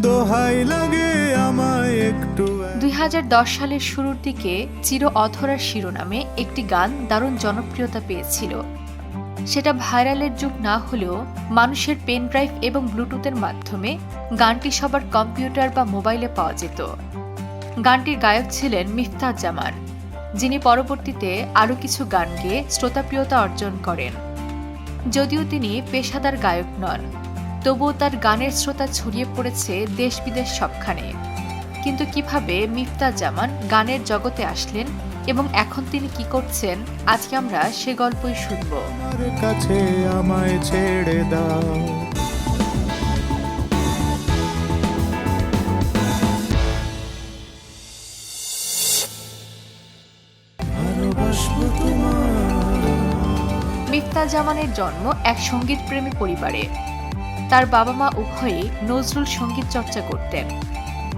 দোহাই লাগে আমায় একটু দুই সালের শুরুর দিকে চির অধরার শিরোনামে একটি গান দারুণ জনপ্রিয়তা পেয়েছিল। সেটা ভাইরালের যুগ না হলেও মানুষের পেন ড্রাইভ এবং ব্লুটুথের মাধ্যমে গানটি সবার কম্পিউটার বা মোবাইলে পাওয়া যেত। গানটির গায়ক ছিলেন মিফতাহ জামান, যিনি পরবর্তীতে আরও কিছু গান গেয়ে শ্রোতাপ্রিয়তা অর্জন করেন। যদিও তিনি পেশাদার গায়ক নন তবুও তার গানের শ্রোতা ছড়িয়ে পড়েছে দেশ বিদেশ সবখানে। কিন্তু কীভাবে মিফতা জামান গানের জগতে আসলেন এবং এখন তিনি কি করছেন আজকে আমরা সে গল্পই শুনব। আমার কাছে আমায় ছেড়ে দাও। মিফতা জামানের জন্ম এক সংগীত প্রেমী পরিবারে। তার বাবা মা উভয়ে নজরুল সংগীত চর্চা করতেন।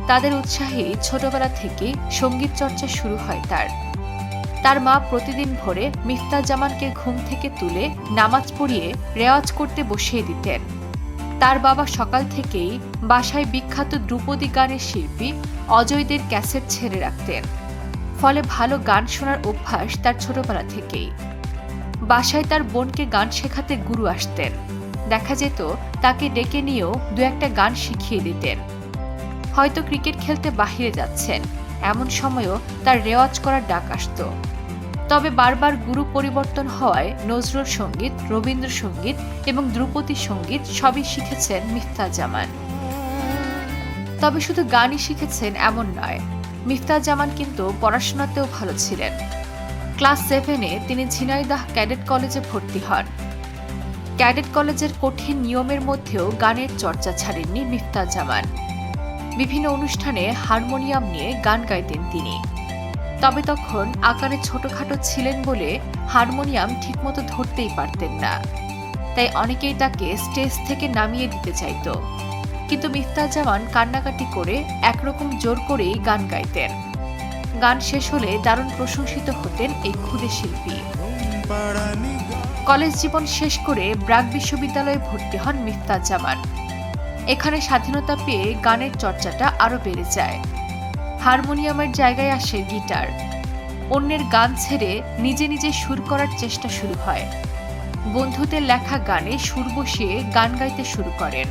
তাদের উৎসাহে ছোটবেলা থেকে সংগীত চর্চা শুরু হয় তার। তার মা প্রতিদিন ভোরে মিফতা জামানকে ঘুম থেকে তুলে নামাজ পড়িয়ে রেওয়াজ করতে বসিয়ে দিতেন। তার বাবা সকাল থেকেই বাসায় বিখ্যাত ধ্রুপদী গানের শিল্পী অজয়দের ক্যাসেট ছেড়ে রাখতেন। ফলে ভালো গান শোনার অভ্যাস তার ছোটবেলা থেকেই। বাসায় তার বোনকে গান শেখাতে গুরু আসতেন। দেখা যেত তাকে ডেকে নিয়েও দু একটা গান শিখিয়ে দিতেন। হয়তো ক্রিকেট খেলতে বাহিরে যাচ্ছেন, এমন সময়ও তার রেওয়াজ করার ডাক আসত। তবে বারবার গুরু পরিবর্তন হওয়ায় নজরুল সংগীত, রবীন্দ্রসঙ্গীত এবং ধ্রুপদী সংগীত সবই শিখেছেন মিফতা জামান তবে শুধু গানই শিখেছেন এমন নয় মিফতা জামান কিন্তু পড়াশোনাতেও ভালো ছিলেন। ক্লাস সেভেনে তিনি ঝিনাইদাহ ক্যাডেট কলেজে ভর্তি হন। ক্যাডেট কলেজের কঠিন নিয়মের মধ্যেও গানের চর্চা ছাড়েননি মিফতা জামান। বিভিন্ন অনুষ্ঠানে হারমোনিয়াম নিয়ে গান গাইতেন তিনি। তবে তখন আকারে ছোটখাটো ছিলেন বলে হারমোনিয়াম ঠিকমতো ধরতেই পারতেন না। তাই অনেকেই তাকে স্টেজ থেকে নামিয়ে দিতে চাইত। কিন্তু মিফতা জামান কান্নাকাটি করে একরকম জোর করেই গান গাইতেন। গান শেষ হলে দারুণ প্রশংসিত হতেন এই ক্ষুদে শিল্পী। কলেজ জীবন শেষ করে ব্রাক বিশ্ববিদ্যালয়ে ভর্তি হন মিফতা জামান। এখানে স্বাধীনতা পেয়ে গানের চর্চাটা আরও বেড়ে যায়। হারমোনিয়ামের জায়গায় আসে গিটার। অন্যের গান ছেড়ে নিজে নিজে সুর করার চেষ্টা শুরু হয়। বন্ধুদের লেখা গানে সুর বসিয়ে গান গাইতে শুরু করেন।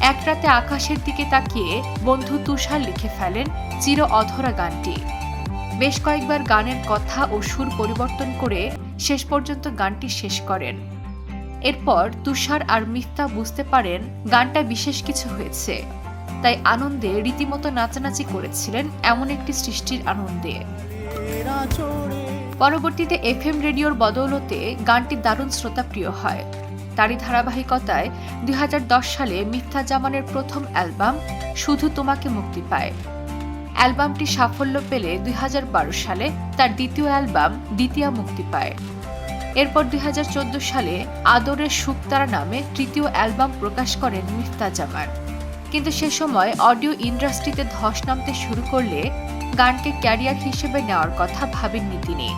এক রাতে আকাশের দিকে তাকিয়ে বন্ধু তুষার লিখে ফেলেন চির অধরা গানটি। বেশ কয়েকবার গানের কথা ও সুর পরিবর্তন করে শেষ পর্যন্ত গানটি শেষ করেন। এরপর তুষার আর মিফতা বুঝতে পারেন গানটা বিশেষ কিছু হয়েছে। তাই আনন্দে রীতিমতো নাচানাচি করেছিলেন এমন একটি সৃষ্টির আনন্দে। পরবর্তীতে এফ এম রেডিওর বদৌলতে গানটি দারুণ শ্রোতাপ্রিয় হয়। তারই ধারাবাহিকতায় দুই হাজার দশ সালে মিথ্যা জামানের প্রথম অ্যালবাম শুধু তোমাকে মুক্তি পায়। অ্যালবামটি সাফল্য পেলে দুই হাজার বারো সালে তার দ্বিতীয় অ্যালবাম দ্বিতীয়া মুক্তি পায়। এরপর দুই হাজার চোদ্দ সালে আদরের সুক্তারা নামে তৃতীয় অ্যালবাম প্রকাশ করেন মিফতা জামান কিন্তু সে সময় অডিও ইন্ডাস্ট্রিতে ধস নামতে শুরু করলে গানকে ক্যারিয়ার হিসেবে নেওয়ার কথা ভাবেননি তিনি।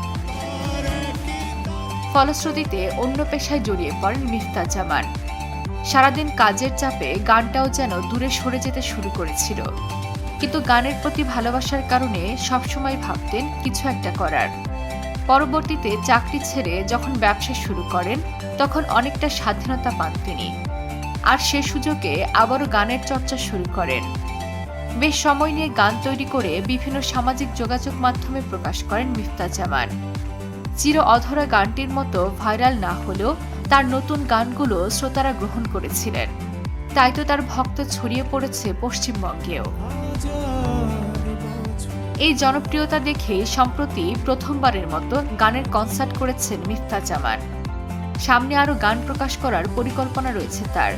ফলশ্রুতিতে অন্য পেশায় জড়িয়ে পড়েন মিফতা জামান সারাদিন কাজের চাপে গানটাও যেন দূরে সরে যেতে শুরু করেছিল। কিন্তু গানের প্রতি ভালোবাসার কারণে সবসময় ভাবতেন কিছু একটা করার। পরবর্তীতে চাকরি ছেড়ে যখন ব্যবসা শুরু করেন, তখন অনেকটা স্বাধীনতা পান তিনি। আর সে সুযোগে আবারও গানের চর্চা শুরু করেন। বেশ সময় নিয়ে গান তৈরি করে বিভিন্ন সামাজিক যোগাযোগ মাধ্যমে প্রকাশ করেন মিফতা জামান। চির অধরা গানটির মতো ভাইরাল না হলেও তার নতুন গানগুলো শ্রোতারা গ্রহণ করেছিলেন। তাই তো তার ভক্ত ছড়িয়ে পড়েছে পশ্চিমবঙ্গেও। এই জনপ্রিয়তা দেখে সম্প্রতি প্রথমবারের মতো গানের কনসার্ট করেছেন মিফতা জামান। সামনে আরও গান প্রকাশ করার পরিকল্পনা রয়েছে তার।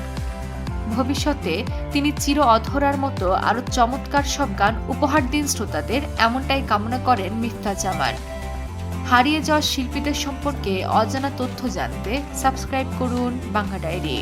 ভবিষ্যতে তিনি চির অধরার মতো আরও চমৎকার সব গান উপহার দিন শ্রোতাদের এমনটাই কামনা করেন মিফতা জামান। হারিয়ে যাওয়া শিল্পীদের সম্পর্কে অজানা তথ্য জানতে সাবস্ক্রাইব করুন বাংলা ডায়েরি।